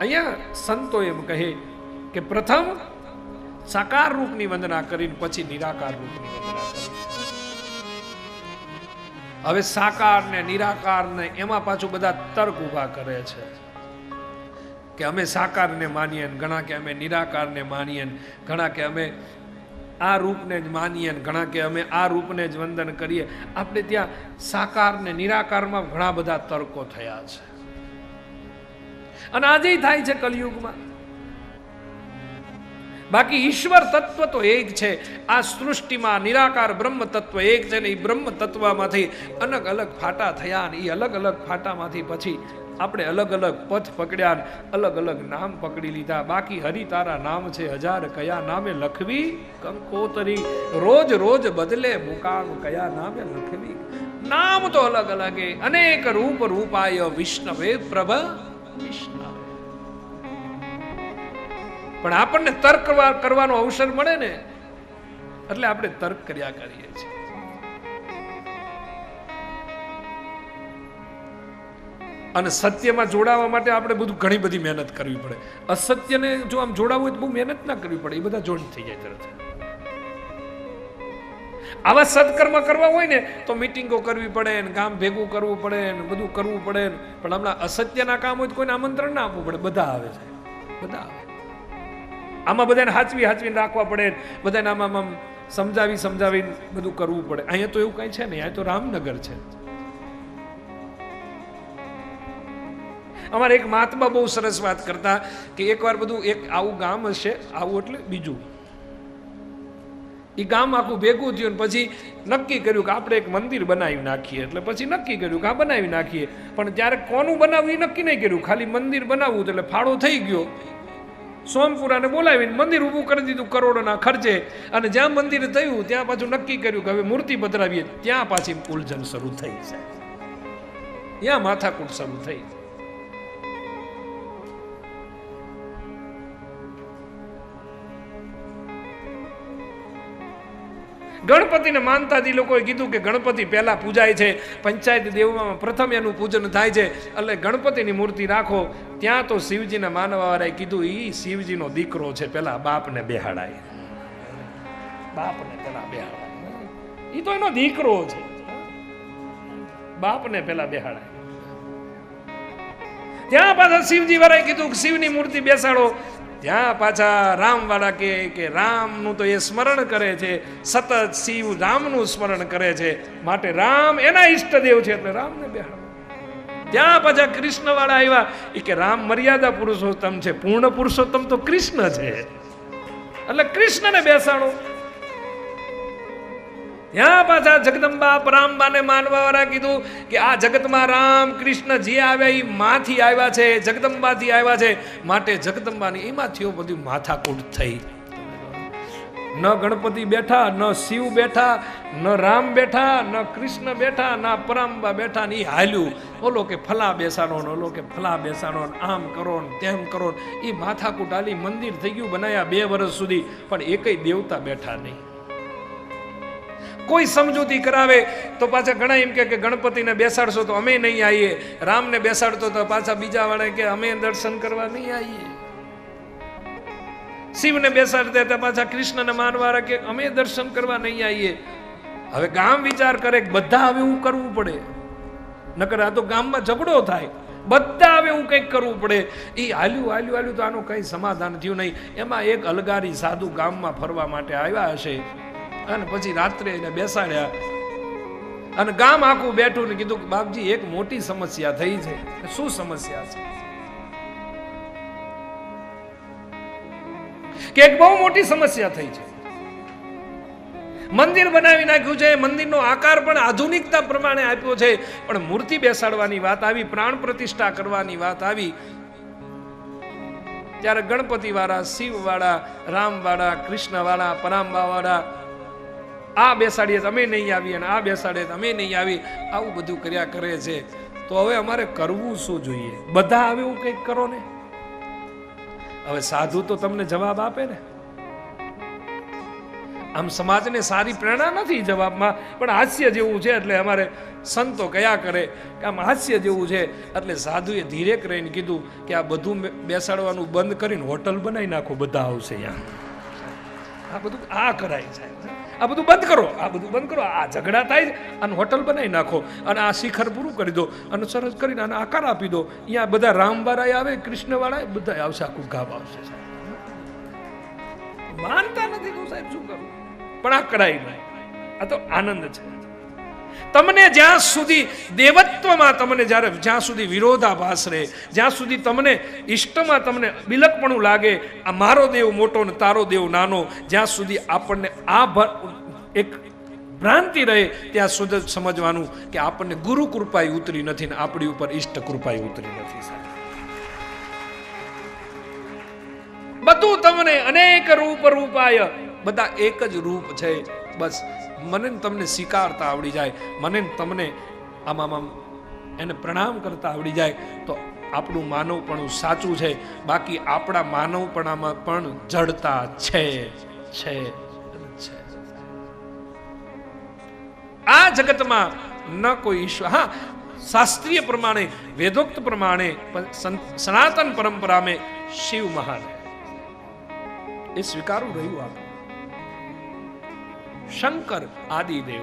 અહીંયા સંતો એમ કહે કે પ્રથમ સાકાર રૂપની વંદના કરીને પછી નિરાકાર રૂપની વંદના કરી. હવે સાકાર ને નિરાકાર ને એમાં પાછું બધા તર્ક ઊભા કરે છે કે અમે સાકારને માનીએ ઘણા કે અમે નિરાકારને માનીએ ઘણા કે અમે આ રૂપને જ માનીએ ઘણા કે અમે આ રૂપને જ વંદન કરીએ. આપણે ત્યાં સાકાર ને નિરાકારમાં ઘણા બધા તર્કો થયા છે. અને આજે થાય છે કલયુગમાં. બાકી ઈશ્વર તત્વ તો એક છે. આ સૃષ્ટિમાં નિરાકાર બ્રહ્મ તત્વ એક છે ને એ બ્રહ્મ તત્વમાંથી અલગ અલગ ફાટા થયા ને એ અલગ અલગ ફાટામાંથી પછી આપણે અલગ અલગ પથ પકડ્યા અલગ અલગ નામ પકડી લીધા. બાકી હરિ તારા નામ છે હજાર કયા નામે લખવી? કંકોતરી. રોજ રોજ બદલે મુકામ કયા નામે લખવી? નામ તો અલગ અલગ. અનેક રૂપ રૂપાય વિષ્ણવે પ્રભ પણ આપણને તર્ક કરવાનો અવસર મળે ને, એટલે આપણે તર્ક કર્યા કરીએ છીએ. અને સત્યમાં જોડાવા માટે આપણે બધું ઘણી બધી મહેનત કરવી પડે. અસત્યને જો આમ જોડાવું હોય તો બહુ મહેનત ના કરવી પડે, એ બધા જોડ થઈ જાય તરત. આવા સત્કર્મ કરવા હોય ને, તો મીટિંગો કરવી પડે ને કામ ભેગું કરવું પડે ને, બધું કરવું પડે ને. પણ હમણાં અસત્યના કામ હોય તો કોઈને આમંત્રણ ના આપવું પડે. બધા આવે છે. બધા આવે. આમાં બધાને હાચવી હાચવીને રાખવા પડે બધાને આમાં આમ સમજાવી સમજાવીને બધું કરવું પડે. અહીંયા તો એવું કઈ છે નહીં. અહીંયા તો રામનગર છે. અમારે એક મહાત્મા બહુ સરસ વાત કરતા કે એકવાર બધું એક આવું ગામ હશે, આવું એટલે બીજું. એ ગામ આખું ભેગું થયું ને પછી નક્કી કર્યું કે આપણે એક મંદિર બનાવી નાખીએ. એટલે પછી નક્કી કર્યું કે આ બનાવી નાખીએ. પણ ત્યારે કોનું બનાવવું એ નક્કી નહીં કર્યું. ખાલી મંદિર બનાવવું એટલે ફાળો થઈ ગયો. સોમપુરાને બોલાવીને મંદિર ઊભું કરી દીધું કરોડોના ખર્ચે. અને જ્યાં મંદિર થયું, ત્યાં પાછું નક્કી કર્યું કે હવે મૂર્તિ પધરાવીએ. ત્યાં પાછી ઉલઝન શરૂ થઈ છે ત્યાં માથાકૂટ શરૂ થઈ ગણપતિને માનતા જ લોકોએ કીધું કે ગણપતિ પહેલાં પૂજાય છે, પંચાયત દેવમાં પ્રથમ એનું પૂજન થાય છે, એટલે ગણપતિની મૂર્તિ રાખો. ત્યાં તો શિવજીને માનવાવાળાએ કીધું એ શિવજીનો દીકરો છે, પેલા બાપને બેહાડાય. બાપને પહેલાં બેહાડાય. એ તો એનો દીકરો છે. બાપને પેલા બેહાડાય. ત્યાં પાછા શિવજી વાળાએ કીધું શિવની મૂર્તિ બેસાડો. ત્યાં પાછા રામવાળા કે કે રામનું તો એ સ્મરણ કરે છે, સતત શિવ રામનું સ્મરણ કરે છે. માટે રામ એના ઈષ્ટદેવ છે એટલે રામને બેહાડો. ત્યાં પાછા કૃષ્ણ આવ્યા. એ કે રામ મર્યાદા પુરુષોત્તમ છે, પૂર્ણ પુરુષોત્તમ તો કૃષ્ણ છે. એટલે કૃષ્ણને બેસાડો. ત્યાં પાછા જગદંબા પરાંબાને માનવા વાળા કીધું કે આ જગતમાં રામ કૃષ્ણ જે આવ્યા એ માથી આવ્યા છે, જગદંબાથી આવ્યા છે. માટે જગદંબાની એમાં થયો બધું માથાકૂટ થઈ. ન ગણપતિ બેઠા, ન શિવ બેઠા, ન રામ બેઠા, ન કૃષ્ણ બેઠા, ના પરાંબા બેઠા ને એ હાલ્યું. ઓલો કે ફલા બેસાડો ને ઓલો કે ફલા બેસાડો ને આમ કરો ને તેમ કરો ને એ માથાકૂટ હાલી મંદિર થઈ ગયું બનાયા બે વર્ષ સુધી. પણ એકય દેવતા બેઠા નહીં. કોઈ સમજૂતી કરાવે તો પાછા ઘણા એમ કે ગણપતિને બેસાડશો તો અમે નહીં આવીએ, રામને બેસાડતો તો પાછા બીજા વાળા કે અમે દર્શન કરવા નહીં આવીએ. શિવને બેસાડતા હતા, પાછા કૃષ્ણને માનવાળા કે અમે દર્શન કરવા નહીં આવીએ. હવે ગામ વિચાર કરે બધા હવે એવું કરવું પડે. નકર આ તો ગામમાં ઝઘડો થાય. બધા હવે એવું કંઈક કરવું પડે. એ હાલ્યું હાલ્યું હાલ્યું તો આનું કંઈ સમાધાન થયું નહીં. એમાં એક અલગારી સાધુ ગામમાં ફરવા માટે આવ્યા હશે. અને પછી રાત્રે એને બેસાડ્યા. અને ગામ આખું બેઠું ને કીધું કે, બાપજી, એક મોટી સમસ્યા થઈ છે. શું સમસ્યા છે? કે એક બહુ મોટી સમસ્યા થઈ છે. મંદિર બનાવી નાખ્યું છે, મંદિરનો આકાર પણ આધુનિકતા પ્રમાણે આપ્યો છે. પણ મૂર્તિ બેસાડવાની વાત આવી, પ્રાણ પ્રતિષ્ઠા કરવાની વાત આવી. ત્યારે ગણપતિ વાળા શિવ વાળા રામ વાળા કૃષ્ણ વાળા પરાંબા વાળા આ બેસાડીએ તો અમે નહીં આવી અને આ બેસાડીએ તો અમે નહીં આવી આવું બધું કર્યા કરે છે. તો હવે અમારે કરવું શું જોઈએ? બધા આવે એવું કંઈક કરો ને? હવે સાધુ તો તમને જવાબ આપે ને? આમ સમાજને સારી પ્રેરણા નથી જવાબમાં, પણ હાસ્ય જેવું છે એટલે અમારે સંતો કયા કરે કે આમ હાસ્ય જેવું છે. એટલે સાધુએ ધીરેક રહીને કીધું કે આ બધું બેસાડવાનું બંધ કરીને હોટલ બનાવી નાખો, બધા આવશે અહીંયા. આ બધું આ કરાય છે આ બધું બંધ કરો, આ બધું બંધ કરો, આ ઝઘડા થાય અને હોટલ બનાવી નાખો, અને આ શિખર પૂરું કરી દો, અને સરસ કરીને આને આકાર આપી દો. અહીંયા બધા રામવાળા આવે કૃષ્ણવાળા બધા આવશે, આખું ગામ આવશે. માનતા નથી તો સાહેબ શું કરું? પણ આ કડાઈ નહીં. આ તો આનંદ છે. તમને જ્યાં સુધી દેવત્વમાં તમને જ્યારે જ્યાં સુધી વિરોધાભાસ રહે, જ્યાં સુધી તમને ઇષ્ટમાં તમને બિલકપણું લાગે, આ મારો દેવ મોટો ને તારો દેવ નાનો, જ્યાં સુધી આપણને આ એક ભ્રાંતિ રહે, ત્યાં સુધી સમજવાનું કે આપણને ગુરુ કૃપાએ ઉતરી નથી ને આપણી ઉપર ઇષ્ટ કૃપાએ ઉતરી નથી બધું તમને અનેક રૂપ રૂપાય, બધા એક જ રૂપ છે. બસ મને તમને સ્વીકારતા આવડી જાય, મને તમને આમાં આમ એને પ્રણામ કરતા આવડી જાય, તો આપણું માનવપણું સાચું છે. બાકી આપણા માનવપણામાં પણ જડતા છે છે આ જગતમાં ન કોઈ ઈશ્વર હા, શાસ્ત્રીય પ્રમાણે, વેદોક્ત પ્રમાણે સનાતન પરંપરામાં શિવ મહાન એ સ્વીકારવું રહ્યું આપણે શંકર આદિદેવ.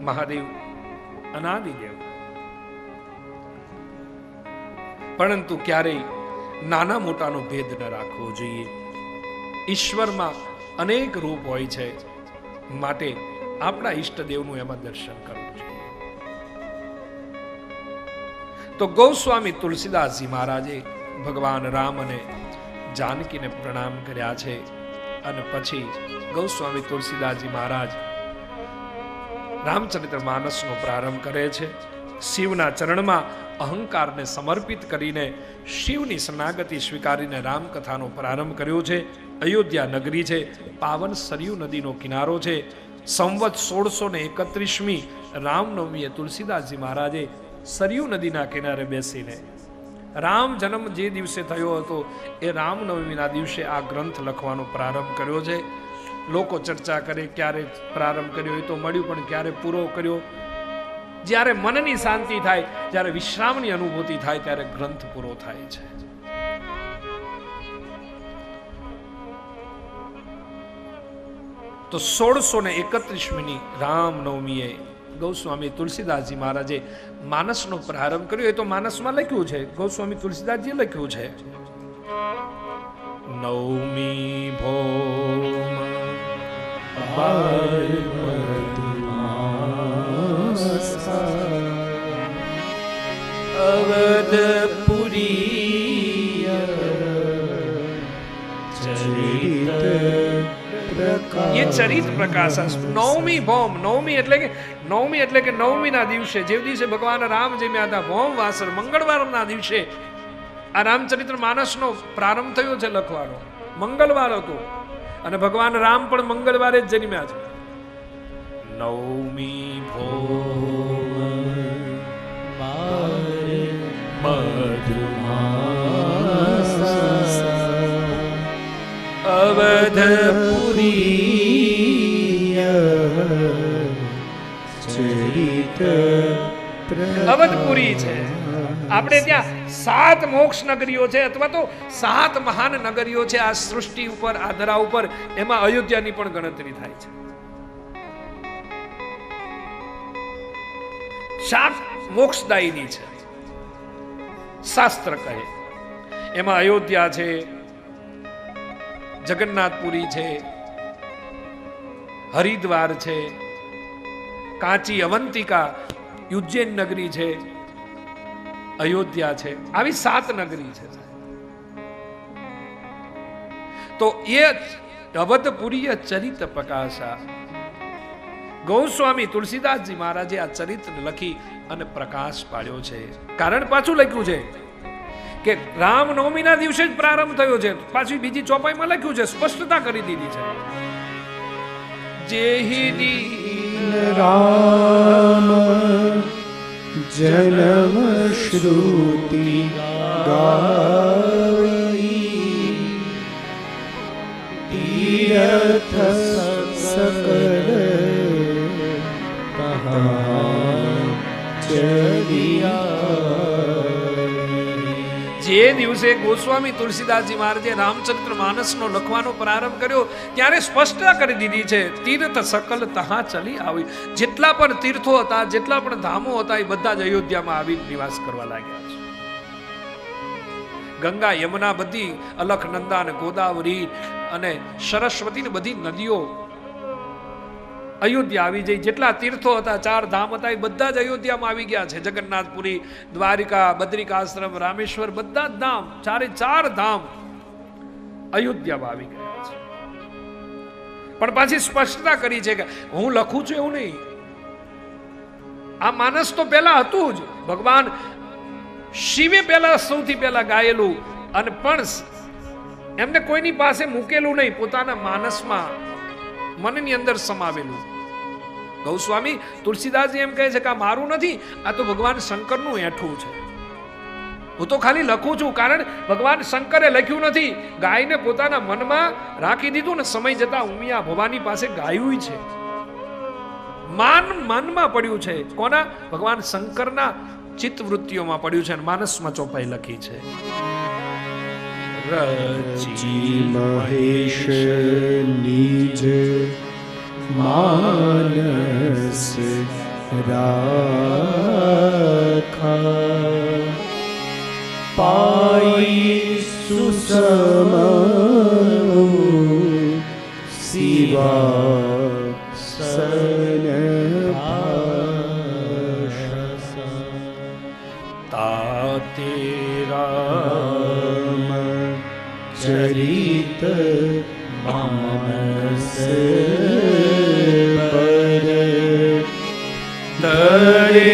મહાદેવ અનાદિદેવ. પરંતુ ક્યારેય નાના મોટાનો ભેદ ન રાખવો જોઈએ. ઈશ્વરમાં અનેક રૂપ હોય છે. માટે આપણા ઈષ્ટદેવનું એમાં દર્શન કરવું જોઈએ. તો ગૌસ્વામી તુલસીદાસજી મહારાજે ભગવાન રામ અને જાનકીને પ્રણામ કર્યા છે. અને પછી ગૌસ્વામી તુલસીદાસજી મહારાજ રામચરિત્ર માનસનો પ્રારંભ કરે છે. શિવના ચરણમાં અહંકારને સમર્પિત કરીને શિવની શરણાગતિ સ્વીકારીને રામકથાનો પ્રારંભ કર્યો છે. અયોધ્યા નગરી છે, પાવન સરયુ નદીનો કિનારો છે. સંવત સોળસો ને એકત્રીસમી રામનવમીએ તુલસીદાસજી મહારાજે સરયુ નદીના કિનારે બેસીને રામ જન્મ જે દિવસે થયો હતો એ રામનવમીના દિવસે આ ગ્રંથ લખવાનો પ્રારંભ કર્યો છે. લોકો ચર્ચા કરે ક્યારે પ્રારંભ કર્યો એ તો મળ્યું, પણ ક્યારે પૂરો કર્યો? જ્યારે મનની શાંતિ થાય, જ્યારે વિશ્રામની અનુભૂતિ થાય, ત્યારે ગ્રંથ પૂરો થાય છે. તો સોળસો ને એકત્રીસમીની રામનવમીએ ગૌસ્વામી તુલસીદાસજી મહારાજે માનસનો પ્રારંભ કર્યો. એ તો માનસમાં લખ્યું છે. ગૌસ્વામી તુલસીદાસજીએ લખ્યું છે. નવમી ભોમ. એ ચરિત પ્રકાશ નવમી ભૌમ, નવમી એટલે કે, નવમી એટલે કે નવમી ના દિવસે, જે દિવસે ભગવાન રામ જમ્યા હતા, ભૌમ વાસર, મંગળવારના દિવસે આ રામચરિત્ર માનસનો પ્રારંભ થયો છે લખવાનો, મંગળવાર હતો. અને ભગવાન રામ પણ મંગળવારે જ જન્મ્યા છે. નવમી ભૌમ. અવધપુરી છે. આપણે ત્યાં સાત મોક્ષ નગરીઓ છે અથવા તો સાત મહાન નગરીઓ છે આ સૃષ્ટિ ઉપર, આ ધરા ઉપર. એમાં અયોધ્યાની પણ ગણતરી થાય છે. સાત મોક્ષદાયીની છે. શાસ્ત્ર કહે. એમાં અયોધ્યા છે, જગન્નાથપુરી છે, હરિદ્વાર છે, કાંચી અવંતિકા ઉજ્જૈન નગરી છે, અયોધ્યા છે, આવી સાત નગરી છે તો એ અવધપુરીય ચરિત પ્રકાશા. ગૌસ્વામી તુલસીદાસજી મહારાજે આ ચરિત્ર લખી અને પ્રકાશ પાડ્યો છે. કારણ પાછું લખ્યું છે કે રામનવમીના દિવસે જ પ્રારંભ થયો છે. પાછી બીજી ચોપાઈમાં લખ્યું છે, સ્પષ્ટતા કરી દીધી છે. જેહિની રામ જનમ શ્રુતિ ગાવી તીર્થ દિવસે ગોસ્વામી તુલસીદાસજી મહારાજે રામચરિત્ર માનસનો લખવાનો પ્રારંભ કર્યો. ત્યારે સ્પષ્ટતા કરી દીધી છે, તીર્થ સકલ તહા ચલી આવી. જેટલા પણ તીર્થો હતા, જેટલા પણ ધામો હતા, એ બધા જ અયોધ્યામાં આવી નિવાસ કરવા લાગ્યા છે. ગંગા, યમુના બધી અલખનંદા અને ગોદાવરી અને સરસ્વતી ને બધી નદીઓ અયોધ્યા આવી જઈ. જેટલા તીર્થો હતા, ચાર ધામ હતા, એ બધા જ અયોધ્યામાં આવી ગયા છે. જગન્નાથપુરી, દ્વારિકા બદ્રિકાશ્રમ રામેશ્વર, બધા જ ધામ, ચારે ચાર ધામ અયોધ્યામાં આવી ગયા છે. પણ પાછી સ્પષ્ટતા કરી છે કે હું લખું છું એવું નહીં. આ માનસ તો પહેલા હતું જ. ભગવાન શિવે પહેલા સૌથી પહેલા ગાયેલું અને પણ એમને કોઈની પાસે મૂકેલું નહીં. પોતાના માનસમાં મનની અંદર સમાવેલું. ગૌસ્વામી તુલસીદાસજી એમ કહે છે કે આ મારું નથી, આ તો ભગવાન શંકરનું એઠું છે. હું તો ખાલી લખું છું કારણ ભગવાન શંકરે લખ્યું નથી. ગાયને પોતાના મનમાં રાખી દીધું ને સમય જતા ઉમિયા ભવાની પાસે ગાયું છે. માન માનમાં પડ્યું છે. કોના? ભગવાન શંકરના ચિત્તવૃત્તિઓમાં પડ્યું છે અને માનસમાં ચોપાઈ લખી છે. જી મહેશ નિજ માનસ રાખા પાઈ સુસમ શિવા રામ ચરિત માનસ પર તરે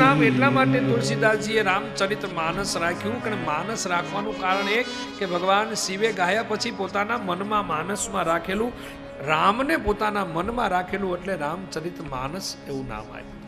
નામ એટલા માટે તુલસીદાસજીએ રામચરિત માનસ રાખ્યું કે માનસ રાખવાનું કારણ એક કે ભગવાન શિવે ગાયા પછી પોતાના મનમાં માનસમાં રાખેલું રામને પોતાના મનમાં રાખેલું એટલે રામચરિત માનસ એવું નામ આવ્યું